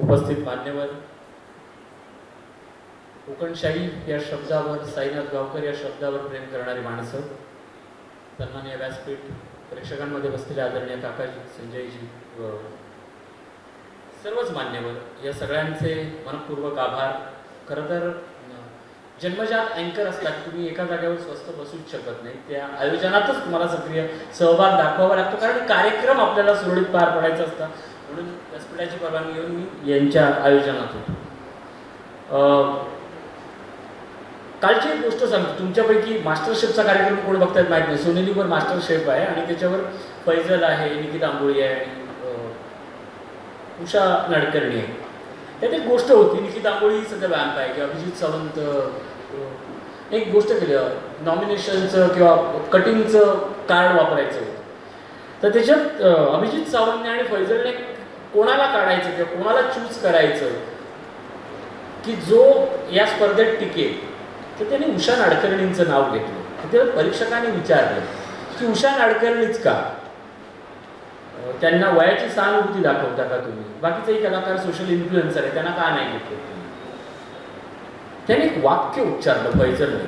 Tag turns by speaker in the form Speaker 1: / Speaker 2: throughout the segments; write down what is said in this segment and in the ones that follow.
Speaker 1: उपस्थित मान्यवर. कोकणशाही या शब्दावर साईनाथ गावकर या शब्दावर प्रेम करणारी माणसं. सन्मान्य व्यासपीठ प्रेक्षकांमध्ये बसलेले आदरणीय काकाजी संजयजी व सर्वच मान्यवर. या सगळ्यांचे मनपूर्वक आभार. खरं तर जन्मजात अँकर असला की तुम्ही एका जागेवर स्वस्त बसूच शकत नाही. त्या आयोजनातच तुम्हाला सक्रिय सहभाग दाखवावा लागतो. कारण कार्यक्रम आपल्याला सुरळीत पार पडायचा असतात म्हणून व्यासपीठाची परवानगी घेऊन मी यांच्या आयोजनात होतो. अं, कालची एक गोष्ट सांगतो. तुमच्यापैकी मास्टर शेफचा कार्यक्रम कोण बघतायत माहीत नाही. सोनेलीवर मास्टर शेफ आहे आणि त्याच्यावर फैजल आहे निकिता आंबोळी आहे आणि उषा नाडकर्णी आहे. त्यात एक गोष्ट होती. निकिता आंबोळी सध्या वॅम्प आहे किंवा अभिजित सावंत एक गोष्ट केली. नॉमिनेशनचं किंवा कटिंगचं कार्ड वापरायचं होतं. तर त्याच्यात अभिजित सावंतने आणि फैजलने कोणाला काढायचं किंवा कोणाला चूज करायचं की जो या स्पर्धेत टिकेल तर त्यांनी उषा नाडकर्णींचं नाव घेतलं. त्याला परीक्षकांनी विचारलं की उषा नाडकर्णीच का? त्यांना वयाची सहानुभूती दाखवता का तुम्ही? बाकीचेही कलाकार सोशल इन्फ्लुएन्सर आहे त्यांना का नाही घेतलं? त्याने एक वाक्य उच्चारलं फैजलने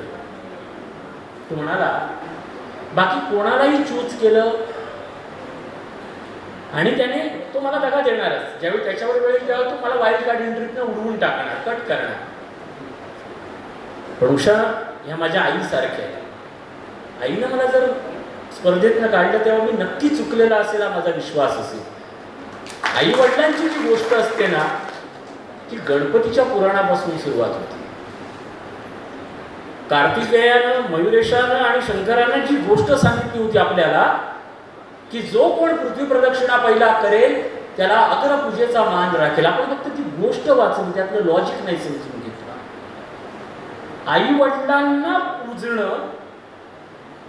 Speaker 1: तो म्हणाला बाकी कोणालाही चूज केलं आणि त्याने तो मला दगा देणारच. ज्यावेळी त्याच्यावर वेळ येईल तेव्हा तो मला वाईल्ड कार्ड एंट्रीतनं उडवून टाकणार. कट करणार. पण उषा ह्या माझ्या आईसारख्या आहेत. आईनं मला जर स्पर्धेतनं काढलं तेव्हा मी नक्की चुकलेला असेल हा माझा विश्वास असेल. आई वडिलांची जी गोष्ट असते ना ती गणपतीच्या पुराणापासून सुरुवात होते. कार्तिकेयानं मयुरेशानं आणि शंकरानं जी गोष्ट सांगितली होती आपल्याला की जो कोण पृथ्वी प्रदक्षिणा पहिला करेल त्याला अकरा पूजेचा मान राखेल. आपण फक्त ती गोष्ट वाचून त्यातलं लॉजिक नाही समजून घेतलं. आई वडिलांना पूजणं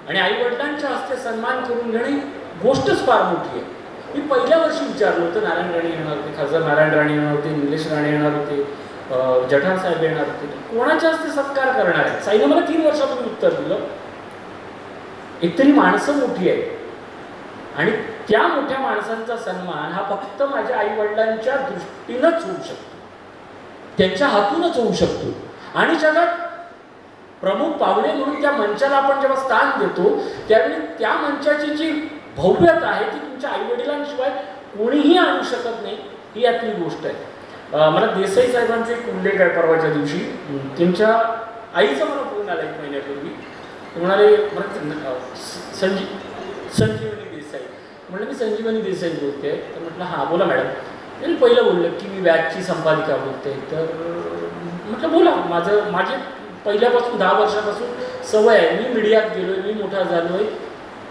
Speaker 1: आणि आई वडिलांच्या हस्ते सन्मान करून घेणे गोष्टच फार मोठी आहे. मी पहिल्या वर्षी विचारलं होतं नारायण राणे येणार होते खासदार नारायण राणे येणार होते निलेश राणे येणार होते जठान जठार साहेब येणार होते. कोणाच्या हस्ते सत्कार करणार आहेत साईनं मला तीन वर्षापूर्वी उत्तर दिलं. एकतरी माणसं मोठी आहे आणि त्या मोठ्या माणसांचा सन्मान हा फक्त माझ्या आई वडिलांच्या दृष्टीनंच होऊ शकतो. त्यांच्या हातूनच होऊ शकतो. आणि जगात प्रमुख पाहुणे म्हणून त्या मंचाला आपण जेव्हा स्थान देतो त्यावेळी त्या मंचाची जी भव्यता आहे ती तुमच्या आई वडिलांशिवाय कोणीही आणू शकत नाही ही यातली गोष्ट आहे. मला देसाई साहेबांचा एक उल्लेख आहे परवाच्या दिवशी. त्यांच्या आईचा मला फोन आला एक महिन्यापूर्वी. ते म्हणाले संजीव संजी संजीवनी म्हटलं मी संजीवनी देसाई बोलते. तर म्हटलं हां बोला मॅडम. त्यांनी पहिलं बोललं की मी बॅगची संपादिका बोलते. तर म्हटलं बोला माझं माझे पहिल्यापासून दहा वर्षापासून सवय आहे. मी मीडियात गेलो आहे मी मोठा झालो आहे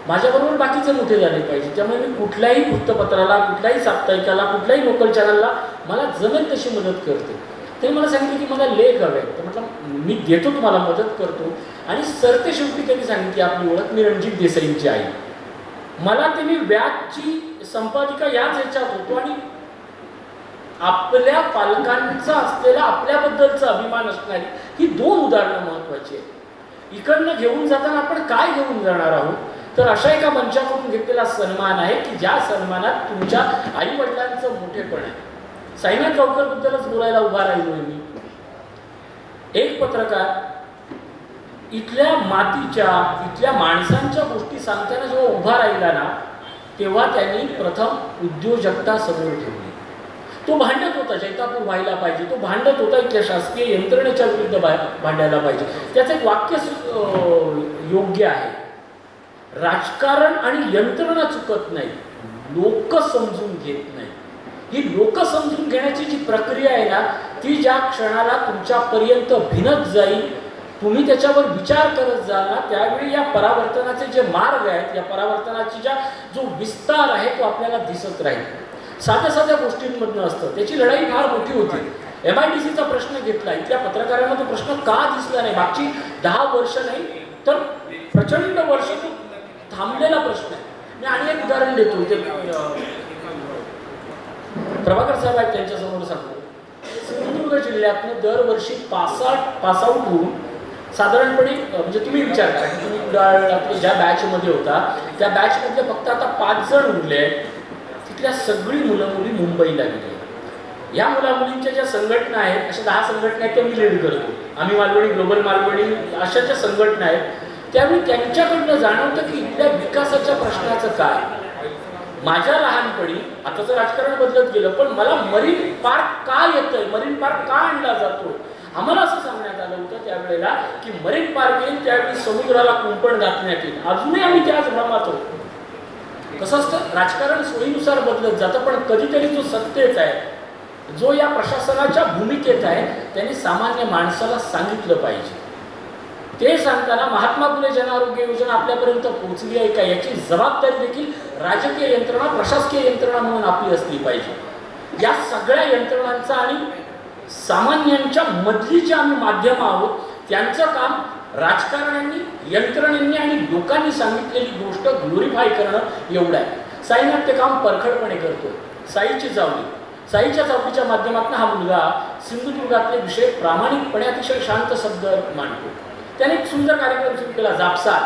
Speaker 1: माझ्याबरोबर बाकीचे मोठे झाले पाहिजे. त्यामुळे मी कुठल्याही वृत्तपत्राला कुठल्याही साप्ताहिकाला कुठल्याही लोकल चॅनलला मला जमेल तशी मदत करते. ते मला सांगितलं की मला लेख हवे तर म्हटलं मी देतो तुम्हाला मदत करतो. आणि सरते शेवटी त्यांनी सांगितली आपली ओळख मी रणजित देसाईंची आई मला ते मी व्याजची संपादिका याच ह्याच्यात होतो आणि आपल्या पालकांचा असलेला आपल्याबद्दलचा अभिमान असणारी ही दोन उदाहरणं महत्वाची आहेत. इकडनं घेऊन जाताना आपण काय घेऊन जाणार आहोत? तर अशा एका मंचाकडून घेतलेला सन्मान आहे की ज्या सन्मानात तुमच्या आई वडिलांचं मोठेपण आहे. साईनाथ गावकर बद्दलच बोलायला उभा राहिलोय मी. एक पत्रकार इथल्या मातीच्या इथल्या माणसांच्या गोष्टी सांगताना जेव्हा उभा राहिला ना तेव्हा त्यांनी प्रथम उद्योजकता समोर ठेवली. तो भांडत होता जैतापूर व्हायला पाहिजे. तो भांडत होता इथल्या शासकीय यंत्रणेच्या विरुद्ध भांडायला पाहिजे. त्याचं एक वाक्य सु- योग्य आहे. राजकारण आणि यंत्रणा चुकत नाही. लोक समजून घेत नाही. ही लोक समजून घेण्याची जी प्रक्रिया आहे ना ती ज्या क्षणाला तुमच्यापर्यंत भिनत जाईल तुम्ही त्याच्यावर विचार करत जाल ना त्यावेळी या परावर्तनाचे जे मार्ग आहेत या परावर्तनाची ज्या जो विस्तार आहे तो आपल्याला दिसत राहील. साध्या साध्या गोष्टींमधनं असतं. त्याची लढाई फार मोठी होती. एम आय डी सीचा प्रश्न घेतला इथल्या पत्रकारांना तो प्रश्न का दिसला नाही? मागची दहा वर्ष नाही तर प्रचंड वर्ष तो थांबलेला प्रश्न आहे. मी आणि एक उदाहरण देतो ते प्रभाकर साहेब आहेत त्यांच्यासमोर सांगतो. सिंधुदुर्ग जिल्ह्यातनं दरवर्षी पासआउट पासआउट होऊन साधारणपणे म्हणजे तुम्ही विचार करा की तुम्ही कुडाळ ज्या बॅचमध्ये होता त्या बॅचमधले फक्त आता पाच जण उरले आहेत तिथल्या सगळी मुलं मुली मुंबईला गेली. या मुला मुलींच्या ज्या संघटना आहेत अशा दहा संघटना आहेत त्या मी लीड करतो. आम्ही मालवणी ग्लोबल मालवणी अशा ज्या संघटना आहेत त्यावेळी त्यांच्याकडनं जाणवतं की इथल्या विकासाच्या प्रश्नाचं काय? माझ्या लहानपणी आताचं राजकारण बदलत गेलं पण मला मरीन पार्क का येतंय? मरीन पार्क का आणला जातो? आलं की मरीन पार्क येईल त्यावेळी समुद्राला कुंपण घातण्यात येईल. अजूनही आम्ही त्याच भ्रमात होतो कसं असतं? राजकारण सोयीनुसार बदलत जातं पण कधीतरी जो सत्तेत आहे जो या प्रशासनाच्या भूमिकेत आहे त्यांनी सामान्य माणसाला सांगितलं पाहिजे. ते सांगताना महात्मा फुले जन आरोग्य योजना आपल्यापर्यंत पोहोचली आहे का? याची जबाबदारी देखील राजकीय यंत्रणा प्रशासकीय यंत्रणा म्हणून आपली असली पाहिजे. या सगळ्या यंत्रणांचा आणि सामान्यांच्या मधली जी आम्ही माध्यम आहोत त्यांचं काम राजकारण्यांनी यंत्रणेंनी आणि लोकांनी सांगितलेली गोष्ट ग्लोरीफाय करणं एवढं आहे. साईनाथ ते काम परखडपणे करतो साईची जावली. साईच्या चावलीच्या माध्यमातून हा मुलगा सिंधुदुर्गातले विषय प्रामाणिकपणे अतिशय शांत शब्द मांडतो. त्याने एक सुंदर कार्यक्रम सुरू केला जापसार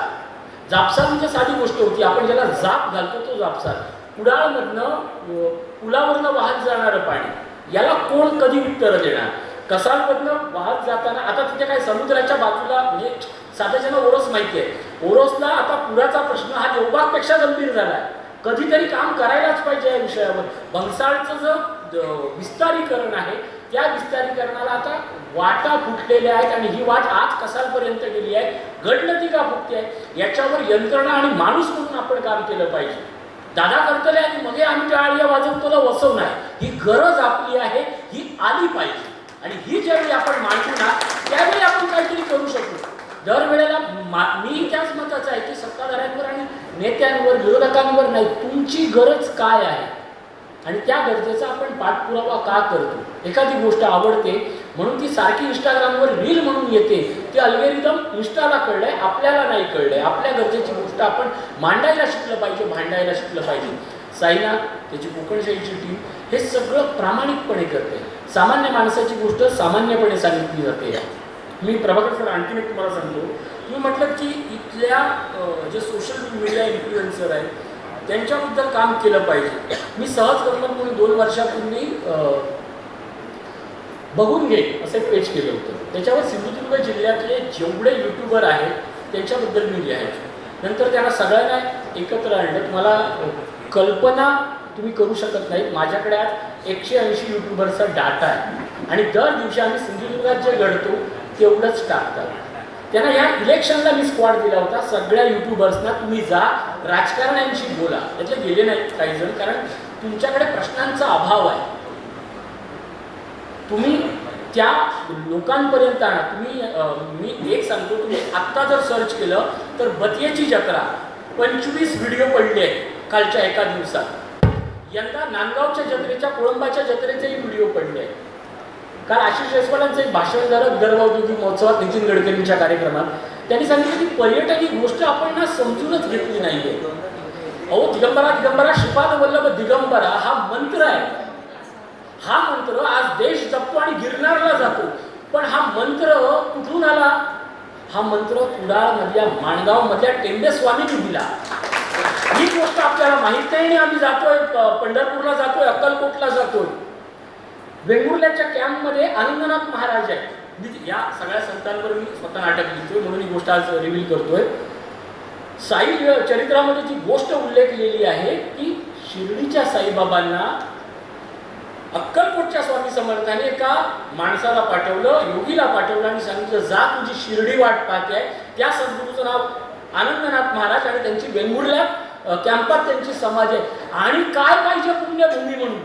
Speaker 1: जापसार म्हणजे साधी गोष्ट होती. आपण ज्याला जाप घालतो तो जापसार कुडाळमधनं पुलावरनं वाहत जाणारं पाणी. याला कोण कधी उत्तर देणार? कसालमधनं वाहत जाताना आता तिथे काय समुद्राच्या बाजूला म्हणजे साध्याच्या ओरोस माहिती आहे ओरोसला आता पुराचा प्रश्न हा देवबागपेक्षा गंभीर झाला आहे. कधीतरी काम करायलाच पाहिजे या विषयावर. भंगसाळचं जो विस्तारीकरण आहे त्या विस्तारीकरणाला आता वाटा फुटलेल्या आहेत आणि ही वाट आज कसालपर्यंत गेली आहे. गडनदी का फुटते आहे? याच्यावर यंत्रणा आणि माणूस म्हणून आपण काम केलं पाहिजे. दादा करतले आणि मग आम्ही टाळ्या वाजवतोला वसवणार ही गरज आपली आहे ही आली पाहिजे. आणि ही ज्यावेळी आपण मांडू ना त्यावेळी आपण काहीतरी करू शकू दरवेळेला मा- मी त्याच मताचा आहे की सत्ताधाऱ्यांवर आणि नेत्यांवर विरोधकांवर नाही तुमची गरज काय आहे? आणि त्या गरजेचा आपण पाठपुरावा का करतो? एखादी गोष्ट आवडते म्हणून ती सारखी इंस्टाग्रामवर रील म्हणून येते ते अल्गोरिदम इंस्टाला कळलंय आपल्याला नाही कळलंय. आपल्या गरजेची गोष्ट आपण मांडायला शिकलं पाहिजे भांडायला शिकलं पाहिजे. साईना त्याची कोकणशाहीची टीम हे सगळं प्रामाणिकपणे करते. सामान्य माणसाची गोष्ट सामान्यपणे सांगितली जाते. मी प्रभाकर सर आणखीन एक तुम्हाला सांगतो. तुम्ही म्हटलं की इथल्या जे सोशल मीडिया इन्फ्लुएन्सर आहेत त्यांच्याबद्दल काम केलं पाहिजे. मी सहज गंमत म्हणून दोन वर्षापूर्वी बघून घे असं एक पेज केलं होतं. त्याच्यावर सिंधुदुर्ग जिल्ह्यातले जेवढे युट्यूबर आहेत त्यांच्याबद्दल मी लिहायचो. नंतर त्यांना सगळ्यांना एकत्र आणलं. तुम्हाला कल्पना तुम्ही करू शकत नाही. माझ्याकडे आज एकशे ऐंशी युट्यूबरचा डाटा आहे. आणि दर दिवशी आम्ही सिंधुदुर्गात जे घडतो तेवढंच टाकतात. त्यांना या इलेक्शनला मी स्क्वॉड दिला होता. सगळ्या युट्यूबर्सना तुम्ही जा राजकारण्यांशी बोला. त्याचे गेले नाहीत काही जण कारण तुमच्याकडे प्रश्नांचा अभाव आहे. तुम्ही त्या लोकांपर्यंत आणा. तुम्ही मी एक सांगतो तुम्ही आत्ता जर सर्च केलं तर बतियेची जत्रा पंचवीस व्हिडिओ पडले आहेत कालच्या एका दिवसात. यंदा नांदगावच्या जत्रेच्या कोळंबाच्या जत्रेचेही व्हिडिओ पडले आहेत. काल आशिष जयस्वालांचं एक भाषण झालं विदर्भ महोत्सवात नितीन गडकरींच्या कार्यक्रमात. त्यांनी सांगितलं की पर्यटन ही गोष्ट आपण ना समजूनच घेतली नाहीये. अहो दिगंबरा दिगंबरा शिपाद वल्लभ दिगंबरा हा मंत्र आहे. हा मंत्र आज देश जपतो आणि गिरणारला जातो. पण हा मंत्र कुठून आला? हा मंत्र कुडाळ मधल्या माणगाव मधल्या टेंबे स्वामींनी दिला ही गोष्ट आपल्याला माहीत नाही. आणि आम्ही जातोय पंढरपूरला जातोय अक्कलकोटला जातोय. वेंगुर्ल्याच्या कॅम्पमध्ये आनंदनाथ महाराज आहेत. मी या सगळ्या संतांवर मी स्वतः नाटक लिहितोय म्हणून ही गोष्ट आज रिव्हील करतोय. साई चरित्रामध्ये जी गोष्ट उल्लेखलेली आहे की शिर्डीच्या साईबाबांना अक्कलकोटच्या स्वामी समर्थाने एका माणसाला पाठवलं योगीला पाठवलं आणि सांगितलं जा तुझी शिर्डी वाट पाहते. आहे त्या सद्गुरूचं नाव आनंदनाथ महाराज आणि त्यांची वेंगुर्ल्या कॅम्पात त्यांची समाज आहे. आणि काय पाहिजे पुण्यभूमी म्हणून?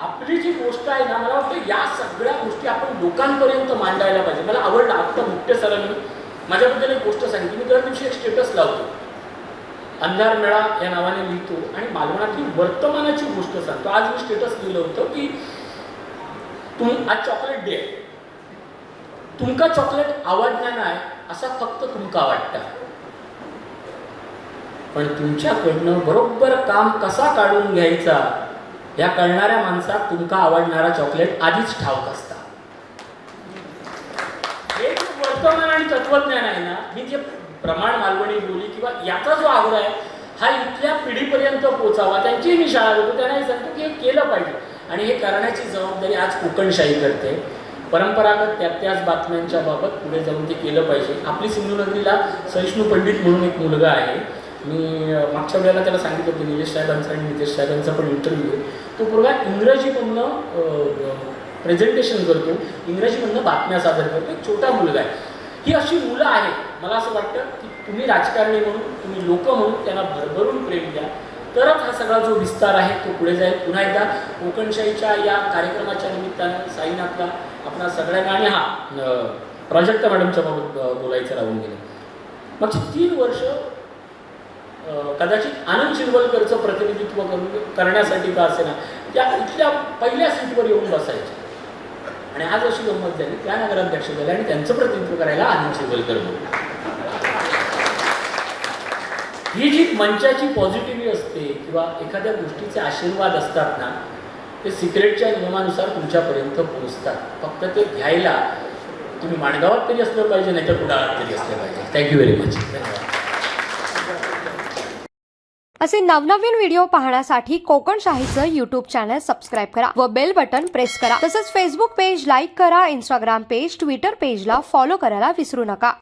Speaker 1: आपली जी गोष्ट आहे ना मला वाटतं या सगळ्या गोष्टी आपण लोकांपर्यंत मांडायला पाहिजे. मला आवडलं आत्ता मुख्य सरांनी माझ्याबद्दल एक गोष्ट सांगितली. मी दर दिवशी एक स्टेटस लावतो. अंधार मेळा या नावाने लिहितो. आणि मालवणातली वर्तमानाची गोष्ट सांगतो. आज मी स्टेटस लिहिलं होतं की तुम आज चॉकलेट डे तुमका चॉकलेट आवडणार नाही असा फक्त तुमका वाटतं. पण तुमच्याकडनं बरोबर काम कसा काढून घ्यायचा या कळणाऱ्या माणसात तुमका आवडणारा चॉकलेट आधीच ठाऊक असता. हे वर्तमान आणि तत्वज्ञान आहे ना मी जे प्रमाण मालवणी बोली किंवा याचा जो आग्रह आहे हा इथल्या पिढीपर्यंत पोचावा त्यांचीही मी शाळा घेतो त्यांना हे सांगतो की हे केलं पाहिजे. आणि हे करण्याची जबाबदारी आज कोकणशाही करते. परंपरागत त्या त्याच बातम्यांच्या बाबत पुढे जाऊन ते केलं पाहिजे. आपली सिंधुनगरीला सहिष्णू पंडित म्हणून एक मुलगा आहे. मी मागच्या वेळेला त्याला सांगितलं होतं निलेश साहेबांचा आणि नितेश साहेबांचा पण इंटरव्ह्यू आहे तो मुलगा इंग्रजीमधनं प्रेझेंटेशन करतो इंग्रजीमधनं बातम्या सादर करतो. एक छोटा मुलगा आहे. ही अशी मुलं आहेत मला असं वाटतं की तुम्ही राजकारणी म्हणून तुम्ही लोक म्हणून त्यांना भरभरून प्रेम द्या. तरच हा सगळा जो विस्तार आहे तो पुढे जाईल. पुन्हा एकदा कोकणशाहीच्या या कार्यक्रमाच्या निमित्तानं साईनाथला आपणा सगळ्यांना आणि हा अं, प्राजक्ता मॅडमच्या बाबत बोलायचं राहून गेलं. मागची तीन वर्ष कदाचित आनंद शिरवलकरचं प्रतिनिधित्व करून करण्यासाठी का असेना त्या इथल्या पहिल्या सीटवर येऊन बसायचे. आणि आज अशी गंमत झाली त्या नगराध्यक्ष झाल्या आणि त्यांचं प्रतिनिधित्व करायला आनंद शिरवलकर बोलले. ही जी मंचाची पॉझिटिव्ही असते किंवा एखाद्या गोष्टीचे आशीर्वाद असतात ना ते सिक्रेटच्या नियमानुसार तुमच्यापर्यंत पोहोचतात. फक्त ते घ्यायला तुम्ही माणगावात तरी असलं पाहिजे नाही तर कुडाळात तरी असलं पाहिजे. थँक्यू व्हेरी मच धन्यवाद.
Speaker 2: असे नवनवीन व्हिडिओ पाहण्यासाठी कोकण शाहीचं युट्यूब चॅनल सबस्क्राईब करा व बेल बटन प्रेस करा. तसंच फेसबुक पेज लाईक करा इंस्टाग्राम पेज ट्विटर पेजला फॉलो करायला विसरू नका.